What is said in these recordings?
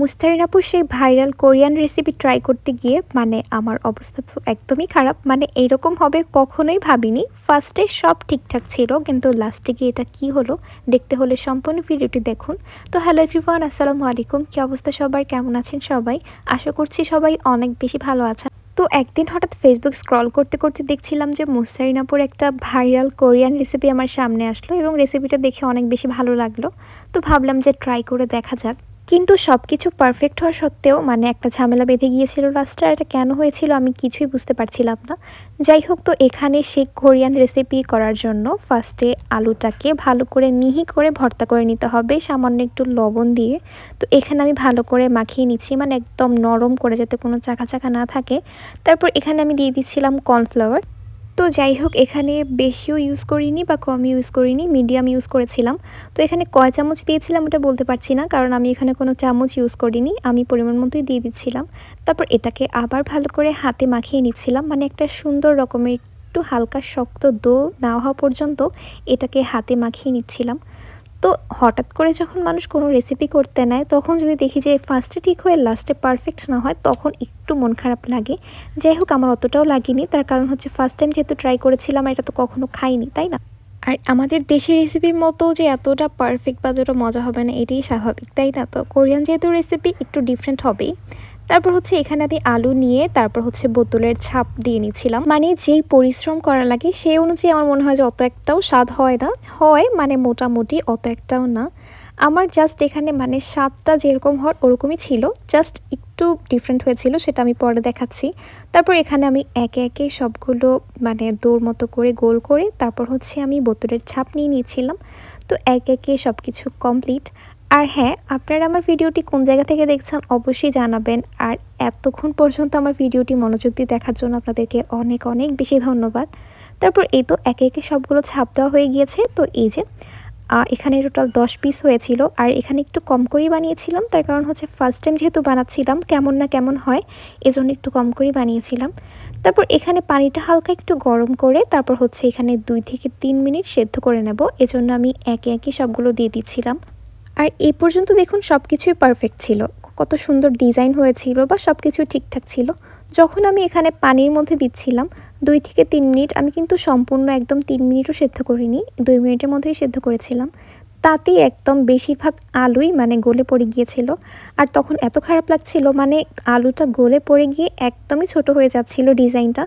মুস্তারিন আপুর সেই viral Korean recipe try করতে গিয়ে মানে আমার অবস্থা তো একদমই খারাপ। মানে এইরকম হবে কখনোই ভাবিনি। ফার্স্টে সব ঠিকঠাক ছিল, কিন্তু লাস্টে গিয়ে এটা কি হলো দেখতে হলে সম্পূর্ণ ভিডিওটি দেখুন। তো হ্যালো এভরিওয়ান আসসালামু আলাইকুম। কী অবস্থা সবার? কেমন আছেন সবাই? আশা করছি সবাই অনেক বেশি ভালো আছেন। তো একদিন হঠাৎ ফেসবুক স্ক্রল করতে করতে দেখছিলাম যে মুস্তারিনাপুর একটা ভাইরাল কোরিয়ান রেসিপি আমার সামনে আসলো এবং রেসিপিটা দেখে অনেক বেশি ভালো লাগল। তো ভাবলাম যে ট্রাই করে দেখা যাক। কিন্তু সব কিছু পারফেক্ট হওয়া সত্ত্বেও মানে একটা ঝামেলা বেঁধে গিয়েছিল লাস্টে এটা কেন হয়েছিল আমি কিছুই বুঝতে পারছিলাম না। যাই হোক তো, এখানে সে কোরিয়ান রেসিপি করার জন্য ফার্স্টে আলুটাকে ভালো করে মিহি করে ভর্তা করে নিতে হবে, সামান্য একটু লবণ দিয়ে। তো এখানে আমি ভালো করে মাখিয়ে নিচ্ছি মানে একদম নরম করে যাতে কোনো চাকা চাকা না থাকে। তারপর এখানে আমি দিয়ে দিচ্ছিলাম কর্নফ্লাওয়ার তো যাই হোক, এখানে বেশিও ইউজ করিনি বা কম ইউজ করিনি মিডিয়াম ইউজ করেছিলাম। তো এখানে কয় চামচ দিয়েছিলাম ওটা বলতে পারছি না, কারণ আমি এখানে কোনো চামচ ইউজ করিনি, আমি পরিমাণ মতোই দিয়ে দিচ্ছিলাম। তারপর এটাকে আবার ভালো করে হাতে মাখিয়ে নিচ্ছিলাম মানে একটা সুন্দর রকমের একটু হালকা শক্ত দো না হওয়া পর্যন্ত এটাকে হাতে মাখিয়ে নিচ্ছিলাম। তো হঠাৎ করে যখন মানুষ কোনো রেসিপি করতে নেয়, তখন যদি দেখি যে ফার্স্টে ঠিক হয়ে লাস্টে পারফেক্ট না হয়, তখন একটু মন খারাপ লাগে। যাই হোক, আমার অতটাও লাগেনি। তার কারণ হচ্ছে ফার্স্ট টাইম যেহেতু ট্রাই করেছিলাম, এটা তো কখনো খাইনি, তাই না? আর আমাদের দেশি রেসিপির মতো যে এতটা পারফেক্ট বা যতটা মজা হবে না, এটাই স্বাভাবিক, তাই না? তো কোরিয়ান যেহেতু রেসিপি একটু ডিফারেন্ট হবেই। তারপর হচ্ছে এখানে আমি আলু নিয়ে তারপর হচ্ছে বোতলের ছাপ দিয়ে নিচ্ছিলাম। মানে যেই পরিশ্রম করা লাগে সেই অনুযায়ী আমার মনে হয় যে অত একটাও স্বাদ হয় না। হয় মানে মোটামুটি অত একটাও না। আমার জাস্ট এখানে মানে স্বাদটা যেরকম হওয়ার ওরকমই ছিল। জাস্ট একটু ডিফারেন্ট হয়েছিল, সেটা আমি পরে দেখাচ্ছি। তারপর এখানে আমি একে একে সবগুলো মানে দৌড় মতো করে গোল করে তারপর হচ্ছে আমি বোতলের ছাপ নিয়ে নিয়েছিলাম তো এক একে সব কিছু কমপ্লিট আর হ্যাঁ আপনারা আমার ভিডিওটি কোন জায়গা থেকে দেখছেন অবশ্যই জানাবেন। আর এতক্ষণ পর্যন্ত আমার ভিডিওটি মনোযোগ দিয়ে দেখার জন্য আপনাদেরকে অনেক অনেক বেশি ধন্যবাদ। তারপর এই তো একে একে সবগুলো ছাপ দেওয়া হয়ে গিয়েছে। তো এই যে এখানে টোটাল দশ পিস হয়েছিল। আর এখানে একটু কম করেই বানিয়েছিলাম। তার কারণ হচ্ছে ফার্স্ট টাইম যেহেতু বানাচ্ছিলাম, কেমন না কেমন হয়, এজন্য একটু কম করেই বানিয়েছিলাম। তারপর এখানে পানিটা হালকা একটু গরম করে, তারপর হচ্ছে এখানে দুই থেকে তিন মিনিট সেদ্ধ করে নেব। এজন্য আমি একে একে সবগুলো দিয়ে দিচ্ছিলাম। আর এই পর্যন্ত দেখুন সব কিছুই পারফেক্ট ছিল। কত সুন্দর ডিজাইন হয়েছিল বা সব কিছু ঠিকঠাক ছিল। যখন আমি এখানে পানির মধ্যে দিচ্ছিলাম, দুই থেকে তিন মিনিট আমি কিন্তু সম্পূর্ণ একদম তিন মিনিটও সেদ্ধ করিনি, দুই মিনিটের মধ্যেই সেদ্ধ করেছিলাম। তাতেই একদম বেশিরভাগ আলুই মানে গলে পড়ে গিয়েছিল। আর তখন এত খারাপ লাগছিল মানে আলুটা গলে পড়ে গিয়ে একদমই ছোট হয়ে যাচ্ছিল ডিজাইনটা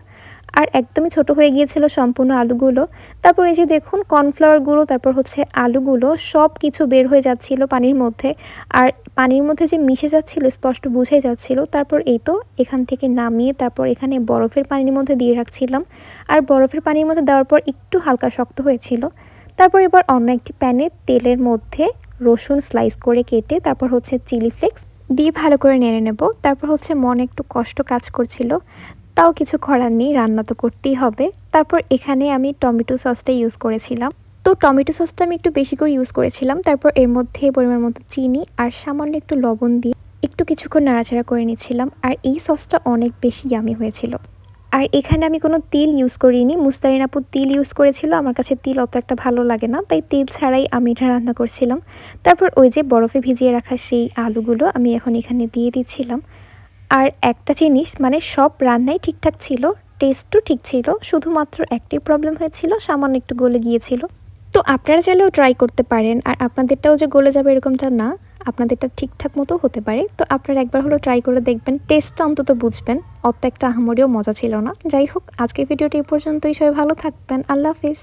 আর একদমই ছোট হয়ে গিয়েছিল সম্পূর্ণ আলুগুলো। তারপর এই যে দেখুন কর্নফ্লাওয়ারগুলো তারপর হচ্ছে আলুগুলো সব কিছু বের হয়ে যাচ্ছিল পানির মধ্যে। আর পানির মধ্যে যে মিশে যাচ্ছিল, স্পষ্ট বুঝে যাচ্ছিল। তারপর এই তো এখান থেকে নামিয়ে তারপর এখানে বরফের পানির মধ্যে দিয়ে রাখছিলাম। আর বরফের পানির মধ্যে দেওয়ার পর একটু হালকা শক্ত হয়েছিল। তারপর এবার অন্য একটি প্যানে তেলের মধ্যে রসুন স্লাইস করে কেটে তারপর হচ্ছে চিলি ফ্লেক্স দিয়ে ভালো করে নেড়ে নেব। তারপর হচ্ছে মনে একটু কষ্ট কাজ করছিল। তাও কিছু করার নেই, রান্না তো করতেই হবে। তারপর এখানে আমি টমেটো সসটা ইউজ করেছিলাম। তো টমেটো সসটা আমি একটু বেশি করে ইউজ করেছিলাম। তারপর এর মধ্যে পরিমাণ মতো চিনি আর সামান্য একটু লবণ দিয়ে একটু কিছুক্ষণ নাড়াচাড়া করে নিয়েছিলাম। আর এই সসটা অনেক বেশি ইয়ামি হয়েছিল। আর এখানে আমি কোনো তিল ইউজ করিনি। মুস্তারিন আপু তিল ইউজ করেছিল। আমার কাছে তিল অত একটা ভালো লাগে না। তাই তিল ছাড়াই আমি এটা রান্না করছিলাম। তারপর ওই যে বরফে ভিজিয়ে রাখা সেই আলুগুলো আমি এখন এখানে দিয়ে দিচ্ছিলাম। আর একটা জিনিস মানে সব রান্নাই ঠিকঠাক ছিল টেস্টও ঠিক ছিল, শুধুমাত্র একটি প্রবলেম হয়েছিল, সামান্য একটু গলে গিয়েছিল। তো আপনারা চাইলেও ট্রাই করতে পারেন, আর আপনাদেরটাও যে গলে যাবে এরকমটা না, আপনাদেরটা ঠিকঠাক মতো হতে পারে। তো আপনারা একবার হলো ট্রাই করে দেখবেন টেস্টটা অন্তত বুঝবেন, অত একটা আহামরিও মজা ছিল না। যাই হোক আজকে ভিডিওটি এই পর্যন্তই, সবাই ভালো থাকবেন, আল্লাহ হাফিজ।